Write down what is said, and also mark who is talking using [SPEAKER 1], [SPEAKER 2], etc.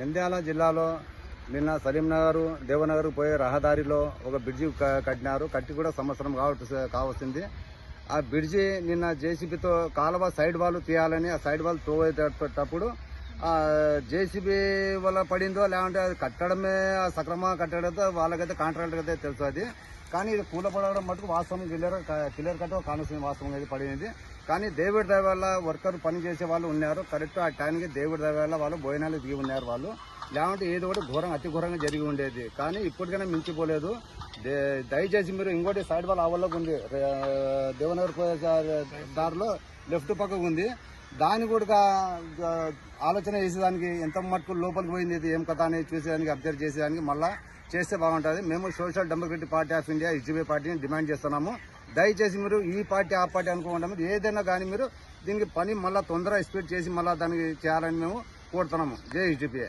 [SPEAKER 1] నంద్యాల జిల్లాలో నిన్న సలీంనగర్ దేవనగర్ పోయే రహదారిలో ఒక బ్రిడ్జి కట్టినారు. కట్టి కూడా సంవత్సరం కావ కావాల్సింది. ఆ బ్రిడ్జి నిన్న జేసీబీతో కాలువ సైడ్ వాళ్ళు తీయాలని ఆ సైడ్ వాళ్ళు తోవేటప్పుడు జేసీబీ వల్ల పడిందో లేకుంటే అది కట్టడమే ఆ సక్రమంగా కట్టడంతో వాళ్ళకైతే కాంట్రాక్టర్ అయితే తెలుసు అది. కానీ ఇది కూలపడడం మటుకు వాస్తవం క్లియర్ క్లియర్ కట్ కానుస్తుంది వాస్తవం అయితే పడింది. కానీ దేవుడి దయ వల్ల వర్కర్ పని చేసే వాళ్ళు ఉన్నారు. కరెక్ట్ ఆ టైంకి దేవుడి దయ వల్ల వాళ్ళు భోజనాలు దిగి ఉన్నారు వాళ్ళు. లేకుంటే ఏదో ఒకటి ఘోరంగా అతి ఘోరంగా జరిగి ఉండేది. కానీ ఇప్పటికైనా మించిపోలేదు. దే- దయచేసి మీరు ఇంకోటి సైడ్ వాళ్ళ అవల్లోకి ఉంది దేవనగర్ దారిలో లెఫ్ట్ పక్కకు ఉంది. దాన్ని కూడా ఆలోచన చేసేదానికి ఎంత మట్టుకు లోపలికి పోయింది ఏం కథ అనేది చూసేదానికి అబ్జర్వ్ చేసేదానికి మళ్ళా చేస్తే బాగుంటుంది. మేము social democratic party of India HB పార్టీని డిమాండ్ చేస్తున్నాము. దయచేసి మీరు ఈ పార్టీ ఆ పార్టీ అనుకోకుండా మీరు ఏదైనా కానీ మీరు దీనికి పని మళ్ళీ తొందరగా స్పీడ్ చేసి మళ్ళీ దానికి చేయాలని మేము కోరుతున్నాము. జై హెచ్డిపిఏ